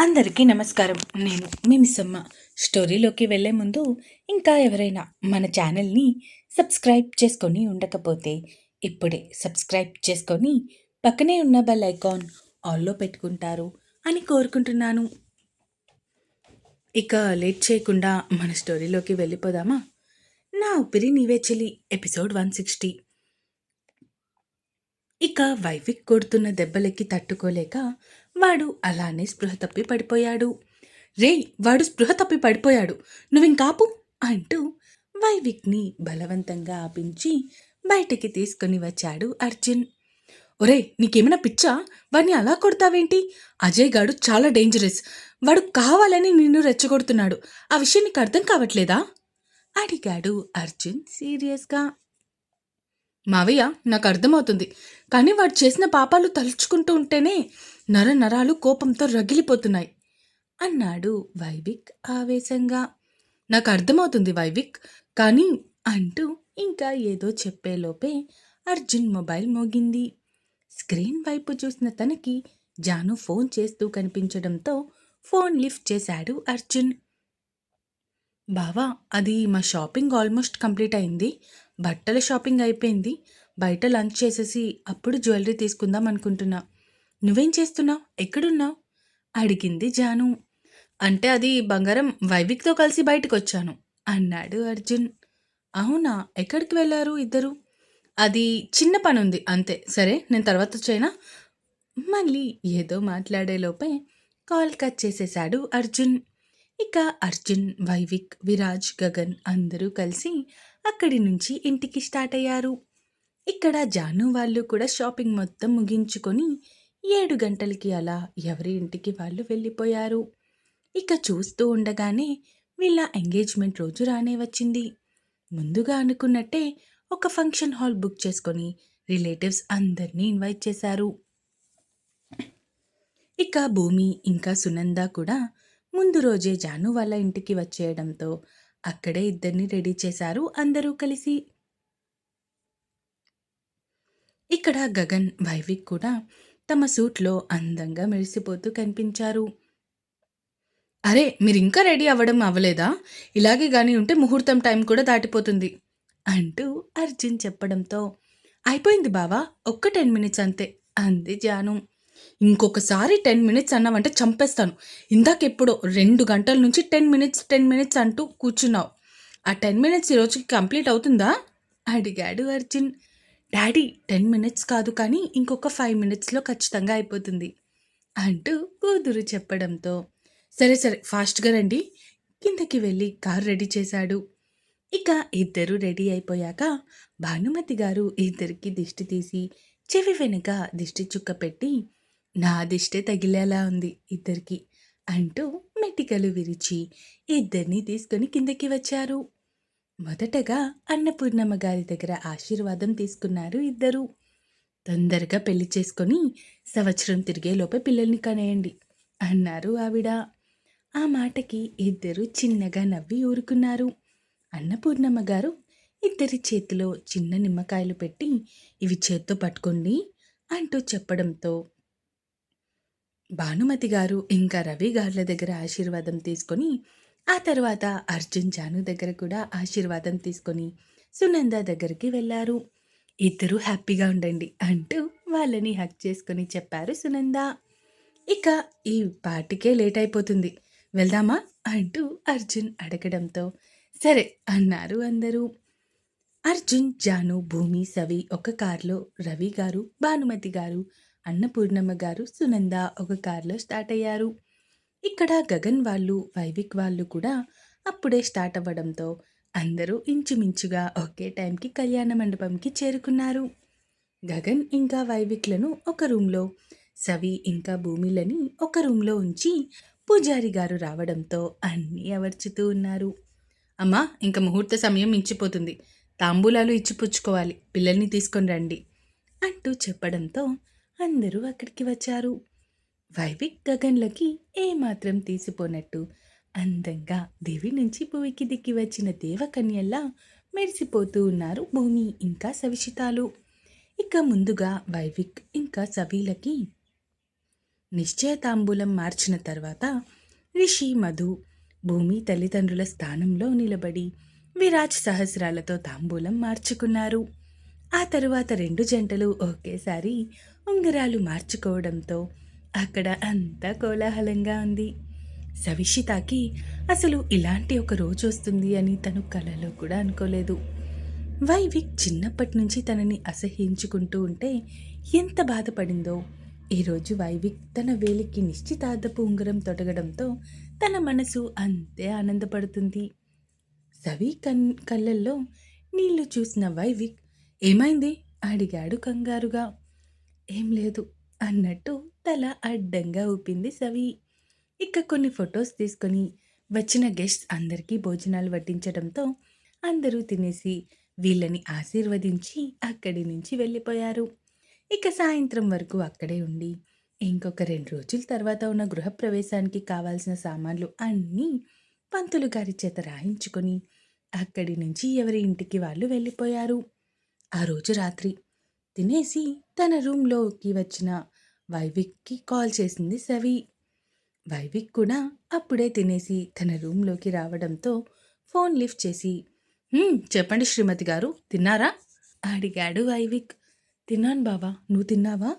అందరికీ నమస్కారం. నేను మీ మిస్సమ్మ. స్టోరీలోకి వెళ్ళే ముందు ఇంకా ఎవరైనా మన ఛానల్ని సబ్స్క్రైబ్ చేసుకొని ఉండకపోతే ఇప్పుడే సబ్స్క్రైబ్ చేసుకొని పక్కనే ఉన్న బెల్ ఐకాన్ ఆల్లో పెట్టుకుంటారు అని కోరుకుంటున్నాను. ఇక లేట్ చేయకుండా మన స్టోరీలోకి వెళ్ళిపోదామా? నా ఊపిరి నీవే చెలి ఎపిసోడ్ వన్ సిక్స్టీ. ఇక వైవిక్ కొడుతున్న దెబ్బలకి తట్టుకోలేక వాడు అలానే స్పృహ తప్పి పడిపోయాడు. రేయ్ వాడు స్పృహ తప్పి పడిపోయాడు. నువ్వింకాపు? అంటూ వైవిక్ని బలవంతంగా ఆపించి బయటికి తీసుకుని వచ్చాడు అర్జున్. ఒరే నీకేమైనా పిచ్చా? వాడిని అలా కొడతావేంటి? అజయ్ గాడు చాలా డేంజరస్. వాడు కావాలని నిన్ను రెచ్చగొడుతున్నాడు. ఆ విషయం నీకు అర్థం కావట్లేదా? అడిగాడు అర్జున్ సీరియస్గా. మావయ్య నాకు అర్థమవుతుంది. కానీ వాడు చేసిన పాపాలు తలుచుకుంటూ ఉంటేనే నర నరాలు కోపంతో రగిలిపోతున్నాయి. అన్నాడు వైవిక్ ఆవేశంగా. నాకు అర్థమవుతుంది వైవిక్ కానీ అంటూ ఇంకా ఏదో చెప్పేలోపే అర్జున్ మొబైల్ మోగింది. స్క్రీన్ వైపు చూసిన తనకి జాను ఫోన్ చేస్తూ కనిపించడంతో ఫోన్ లిఫ్ట్ చేశాడు అర్జున్. బావా అది మా షాపింగ్ ఆల్మోస్ట్ కంప్లీట్ అయింది. బట్టల షాపింగ్ అయిపోయింది. బయట లంచ్ చేసేసి అప్పుడు జ్యువెలరీ తీసుకుందాం అనుకుంటున్నా. నువ్వేం చేస్తున్నావు? ఎక్కడున్నావు? అడిగింది జాను. అంటే అది బంగారం వైవిక్తో కలిసి బయటకు వచ్చాను అన్నాడు అర్జున్. అవునా? ఎక్కడికి వెళ్ళారు ఇద్దరు? అది చిన్న పని ఉంది అంతే. సరే నేను తర్వాత వచ్చేనా? మళ్ళీ ఏదో మాట్లాడేలోపే కాల్ కట్ చేసేశాడు అర్జున్. ఇక అర్జున్ వైవిక్ విరాజ్ గగన్ అందరూ కలిసి అక్కడి నుంచి ఇంటికి స్టార్ట్ అయ్యారు. ఇక్కడ జాను వాళ్ళు కూడా షాపింగ్ మొత్తం ముగించుకొని ఏడు గంటలకి అలా ఎవరి ఇంటికి వాళ్ళు వెళ్ళిపోయారు. ఇక చూస్తూ ఉండగానే వీళ్ళ ఎంగేజ్మెంట్ రోజు రానే వచ్చింది. ముందుగా అనుకున్నట్టే ఒక ఫంక్షన్ హాల్ బుక్ చేసుకొని రిలేటివ్స్ అందరినీ ఇన్వైట్ చేశారు. ఇక భూమి ఇంకా సునంద కూడా ముందు రోజే జాను వాళ్ళ ఇంటికి వచ్చేయడంతో అక్కడే ఇద్దరిని రెడీ చేశారు అందరూ కలిసి. ఇక్కడ గగన్ వైవిక్ కూడా తమ సూట్లో అందంగా మెరిసిపోతూ కనిపించారు. అరే మీరు ఇంకా రెడీ అవ్వడం అవ్వలేదా? ఇలాగే కానీ ఉంటే ముహూర్తం టైం కూడా దాటిపోతుంది అంటూ అర్జున్ చెప్పడంతో అయిపోయింది బావా ఒక్క టెన్ మినిట్స్ అంతే అంది జాను. ఇంకొకసారి టెన్ మినిట్స్ అన్నావంటే చంపేస్తాను. ఇందాకెప్పుడో రెండు గంటల నుంచి టెన్ మినిట్స్ టెన్ మినిట్స్ అంటూ కూర్చున్నావు. ఆ టెన్ మినిట్స్ ఈరోజుకి కంప్లీట్ అవుతుందా? అడిగాడు అర్జున్. డాడీ టెన్ మినిట్స్ కాదు కానీ ఇంకొక ఫైవ్ మినిట్స్లో ఖచ్చితంగా అయిపోతుంది అంటూ కూతురు చెప్పడంతో. సరే సరే ఫాస్ట్గా రండి. కిందకి వెళ్ళి కారు రెడీ చేశాడు. ఇక ఇద్దరు రెడీ అయిపోయాక భానుమతి గారు ఇద్దరికి దిష్టి తీసి చెవి వెనుక దిష్టి చుక్క పెట్టి నా దిష్టే తగిలేలా ఉంది ఇద్దరికి అంటూ మెటికలు విరిచి ఇద్దరిని తీసుకొని కిందకి వచ్చారు. మొదటగా అన్నపూర్ణమ్మ గారి దగ్గర ఆశీర్వాదం తీసుకున్నారు ఇద్దరు. తొందరగా పెళ్ళి చేసుకొని సంవత్సరం తిరిగేలోపే పిల్లల్ని కనేయండి అన్నారు ఆవిడ. ఆ మాటకి ఇద్దరు చిన్నగా నవ్వి ఊరుకున్నారు. అన్నపూర్ణమ్మ గారు ఇద్దరి చేతిలో చిన్న నిమ్మకాయలు పెట్టి ఇవి చేత్తో పట్టుకోండి అంటూ చెప్పడంతో భానుమతి గారు ఇంకా రవి గారుల దగ్గర ఆశీర్వాదం తీసుకొని ఆ తర్వాత అర్జున్ జాను దగ్గర కూడా ఆశీర్వాదం తీసుకొని సునంద దగ్గరికి వెళ్ళారు. ఇద్దరు హ్యాపీగా ఉండండి అంటూ వాళ్ళని హక్ చేసుకొని చెప్పారు సునంద. ఇక ఈ పాటికే లేట్ అయిపోతుంది. వెళ్దామా? అంటూ అర్జున్ అడగడంతో సరే అన్నారు అందరూ. అర్జున్ జాను భూమి సవి ఒక కారులో రవి గారు భానుమతి గారు అన్నపూర్ణమ్మ గారు సునంద ఒక కారులో స్టార్ట్ అయ్యారు. ఇక్కడ గగన్ వాళ్ళు వైవిక్ వాళ్ళు కూడా అప్పుడే స్టార్ట్ అవ్వడంతో అందరూ ఇంచుమించుగా ఒకే టైంకి కళ్యాణ మండపంకి చేరుకున్నారు. గగన్ ఇంకా వైవిక్లను ఒక రూమ్లో సవి ఇంకా భూమిలని ఒక రూమ్లో ఉంచి పూజారి గారు రావడంతో అన్నీ అవర్చుతూ ఉన్నారు. అమ్మా ఇంకా ముహూర్త సమయం మించిపోతుంది. తాంబూలాలు ఇచ్చిపుచ్చుకోవాలి పిల్లల్ని తీసుకొని రండి అంటూ చెప్పడంతో అందరూ అక్కడికి వచ్చారు. వైవిక్ గగన్లకి ఏమాత్రం తీసిపోనట్టు. అందంగా దేవి నుంచి భూమికి దిక్కి వచ్చిన దేవకన్యల్లా మెరిసిపోతూ ఉన్నారు భూమి ఇంకా సవిషితాలు. ఇక ముందుగా వైవిక్ ఇంకా సవీలకి నిశ్చయ తాంబూలం మార్చిన తర్వాత రిషి మధు భూమి తల్లిదండ్రుల స్థానంలో నిలబడి విరాజ్ సహస్రాలతో తాంబూలం మార్చుకున్నారు. ఆ తరువాత రెండు జంటలు ఒకేసారి ఉంగరాలు మార్చుకోవడంతో అక్కడ అంతా కోలాహలంగా ఉంది. సవిషితాకి అసలు ఇలాంటి ఒక రోజు వస్తుంది అని తను కలలో కూడా అనుకోలేదు. వైవిక్ చిన్నప్పటి నుంచి తనని అసహ్యించుకుంటూ ఉంటే ఎంత బాధపడిందో. ఈరోజు వైవిక్ తన వేలికి నిశ్చితార్థపు ఉంగరం తొడగడంతో తన మనసు అంతే ఆనందపడుతుంది. సవి కన్ కళ్ళల్లో నీళ్ళు చూసిన వైవిక్ ఏమైంది? అడిగాడు కంగారుగా. ఏం లేదు అన్నట్టు తల అడ్డంగా ఊపింది సవి. ఇక కొన్ని ఫొటోస్ తీసుకొని వచ్చిన గెస్ట్స్ అందరికీ భోజనాలు వడ్డించడంతో అందరూ తినేసి వీళ్ళని ఆశీర్వదించి అక్కడి నుంచి వెళ్ళిపోయారు. ఇక సాయంత్రం వరకు అక్కడే ఉండి ఇంకొక రెండు రోజుల తర్వాత ఉన్న గృహప్రవేశానికి కావాల్సిన సామాన్లు అన్నీ పంతులు గారి చేత రాయించుకొని అక్కడి నుంచి ఎవరి ఇంటికి వాళ్ళు వెళ్ళిపోయారు. ఆ రోజు రాత్రి తినేసి తన రూమ్లోకి వచ్చిన వైవిక్కి కాల్ చేసింది సవి. వైవిక్ కూడా అప్పుడే తినేసి తన రూమ్లోకి రావడంతో ఫోన్ లిఫ్ట్ చేసి చెప్పండి శ్రీమతి గారు తిన్నారా? అడిగాడు వైవిక్. తిన్నాను బావా నువ్వు తిన్నావా?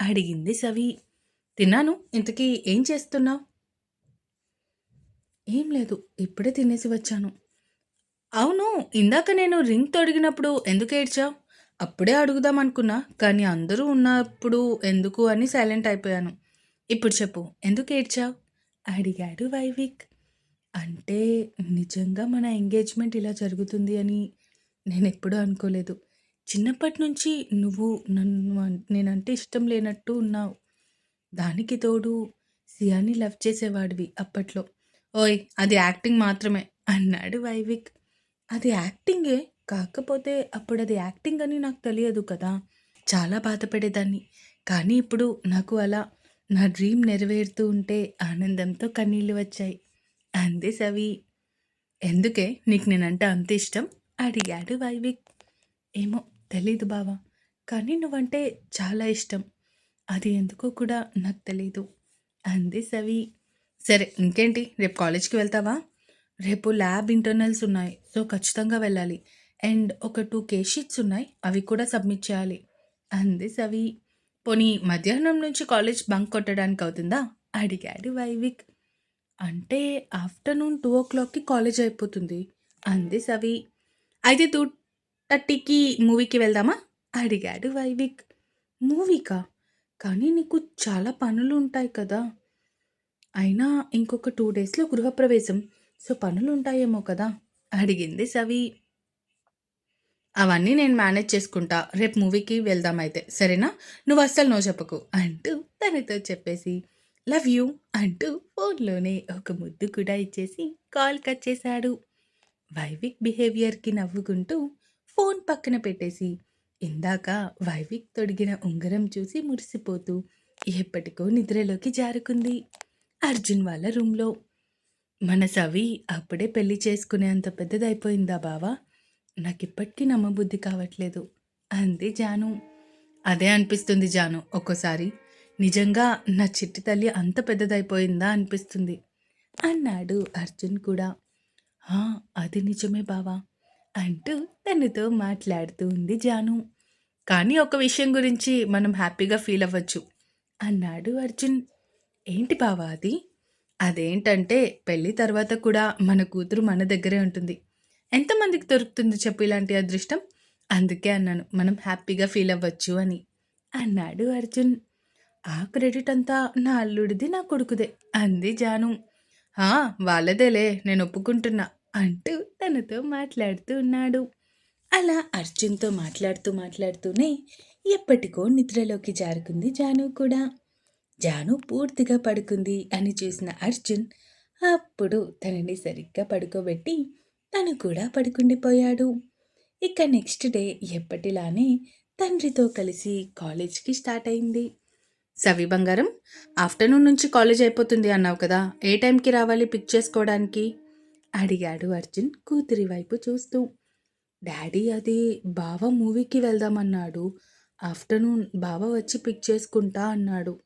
అడిగింది సవి. తిన్నాను ఇంతకీ ఏం చేస్తున్నావు? ఏం లేదు ఇప్పుడే తినేసి వచ్చాను. అవును ఇందాక నేను రింగ్ తొడిగినప్పుడు ఎందుకు ఏడ్చావు? అప్పుడే అడుగుదాం అనుకున్నా కానీ అందరూ ఉన్నప్పుడు ఎందుకు అని సైలెంట్ అయిపోయాను. ఇప్పుడు చెప్పు ఎందుకు ఏడ్చావు? అడిగాడు వైవిక్. అంటే నిజంగా మన ఎంగేజ్మెంట్ ఇలా జరుగుతుంది అని నేను ఎప్పుడూ అనుకోలేదు. చిన్నప్పటి నుంచి నువ్వు నన్ను నేనంటే ఇష్టం లేనట్టు ఉన్నావు. దానికి తోడు సియాని లవ్ చేసేవాడివి అప్పట్లో. ఓయ్ అది యాక్టింగ్ మాత్రమే అన్నాడు వైవిక్. అది యాక్టింగే? కాకపోతే అప్పుడు అది యాక్టింగ్ అని నాకు తెలియదు కదా. చాలా బాధపడేదాన్ని. కానీ ఇప్పుడు నాకు అలా నా డ్రీమ్ నెరవేరుతూ ఉంటే ఆనందంతో కన్నీళ్ళు వచ్చాయి. అంది సవి. ఎందుకే? నీకు నేనంటే అంత ఇష్టం? అడిగాడు వైవిక్. ఏమో తెలీదు బావా. కానీ నువ్వంటే చాలా ఇష్టం. అది ఎందుకో కూడా నాకు తెలీదు. అంది సవి. సరే ఇంకేంటి? రేపు కాలేజ్కి వెళ్తావా? రేపు ల్యాబ్ ఇంటర్నల్స్ ఉన్నాయి. సో ఖచ్చితంగా వెళ్ళాలి. అండ్ ఒక టూ కే షీట్స్ ఉన్నాయి. అవి కూడా సబ్మిట్ చేయాలి. అంది సవి. పోనీ మధ్యాహ్నం నుంచి కాలేజ్ బంక్ కొట్టడానికి అవుతుందా? అడిగాడు వైవిక్. అంటే ఆఫ్టర్నూన్ టూ ఓ క్లాక్కి కాలేజ్ అయిపోతుంది. అంది సవి. అయితే టూ థర్టీకి మూవీకి వెళ్దామా? అడిగాడు వైవిక్. మూవీకా? కానీ నీకు చాలా పనులు ఉంటాయి కదా. అయినా ఇంకొక టూ డేస్లో గృహప్రవేశం. సో పనులు ఉంటాయేమో కదా? అడిగింది సవి. అవన్నీ నేను మేనేజ్ చేసుకుంటా. రేపు మూవీకి వెళ్దాం అయితే. సరేనా? నువ్వు అస్సలు నో చెప్పకు. అంటూ తనతో చెప్పేసి లవ్ యూ అంటూ ఫోన్లోనే ఒక ముద్దు కూడా ఇచ్చేసి కాల్ కట్ చేశాడు. వైవిక్ బిహేవియర్కి నవ్వుకుంటూ ఫోన్ పక్కన పెట్టేసి ఇందాక వైవిక్ తొడిగిన ఉంగరం చూసి మురిసిపోతూ ఎప్పటికో నిద్రలోకి జారుకుంది. అర్జున్ వాళ్ళ రూమ్లో. మన సవి అప్పుడే పెళ్ళి చేసుకునే అంత పెద్దదైపోయిందా బావా? నాకు ఇప్పటికీ నమ్మబుద్ధి కావట్లేదు. అంది జాను. అదే అనిపిస్తుంది జాను ఒక్కోసారి. నిజంగా నా చిట్టి తల్లి అంత పెద్దదైపోయిందా అనిపిస్తుంది. అన్నాడు అర్జున్ కూడా. అది నిజమే బావా అంటూ తనతో మాట్లాడుతూ ఉంది జాను. కానీ ఒక విషయం గురించి మనం హ్యాపీగా ఫీల్ అవ్వచ్చు అన్నాడు అర్జున్. ఏంటి బావా అది? అదేంటంటే పెళ్ళి తర్వాత కూడా మన కూతురు మన దగ్గరే ఉంటుంది. ఎంతమందికి దొరుకుతుంది చెప్పు ఇలాంటి అదృష్టం? అందుకే అన్నాను. మనం హ్యాపీగా ఫీల్ అవ్వచ్చు అని. అన్నాడు అర్జున్. ఆ క్రెడిట్ అంతా నా అల్లుడిది నా కొడుకుదే అంది జాను. "హా, వాళ్ళదేలే నేను ఒప్పుకుంటున్నా అంటూ తనతో మాట్లాడుతూ ఉన్నాడు. అలా అర్జున్తో మాట్లాడుతూ మాట్లాడుతూనే ఎప్పటికో నిద్రలోకి జారుకుంది జాను కూడా. జాను పూర్తిగా పడుకుంది అని చూసిన అర్జున్ అప్పుడు తనని సరిగ్గా పడుకోబెట్టి తను కూడా పడుకుండిపోయాడు. ఇక నెక్స్ట్ డే ఎప్పటిలానే తండ్రితో కలిసి కాలేజ్కి స్టార్ట్ అయింది. సవి బంగారం ఆఫ్టర్నూన్ నుంచి కాలేజ్ అయిపోతుంది అన్నావు కదా ఏ టైంకి రావాలి పిక్ చేసుకోవడానికి? అడిగాడు అర్జున్ కూతురి వైపు చూస్తూ. డాడీ అది బావ మూవీకి వెళ్దామన్నాడు. ఆఫ్టర్నూన్ బావ వచ్చి పిక్ చేసుకుంటా అన్నాడు.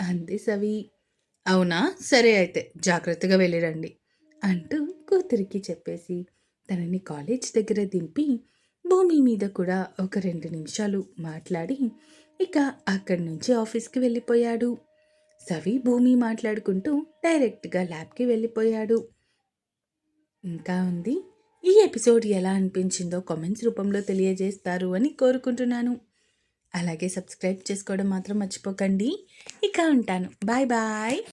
అంది సవి. అవునా? సరే అయితే జాగ్రత్తగా వెళ్ళిరండి అంటూ కూతురికి చెప్పేసి తనని కాలేజ్ దగ్గర దింపి భూమి మీద కూడా ఒక రెండు నిమిషాలు మాట్లాడి ఇక అక్కడి నుంచి ఆఫీస్కి వెళ్ళిపోయాడు. సవి భూమి మాట్లాడుకుంటూ డైరెక్ట్గా ల్యాబ్కి వెళ్ళిపోయాడు. ఇంకా ఉంది? ఈ ఎపిసోడ్ ఎలా అనిపించిందో కామెంట్స్ రూపంలో తెలియజేస్తారు అని కోరుకుంటున్నాను. అలాగే సబ్స్క్రైబ్ చేసుకోవడం మాత్రం మర్చిపోకండి. ఇక ఉంటాను. Bye bye.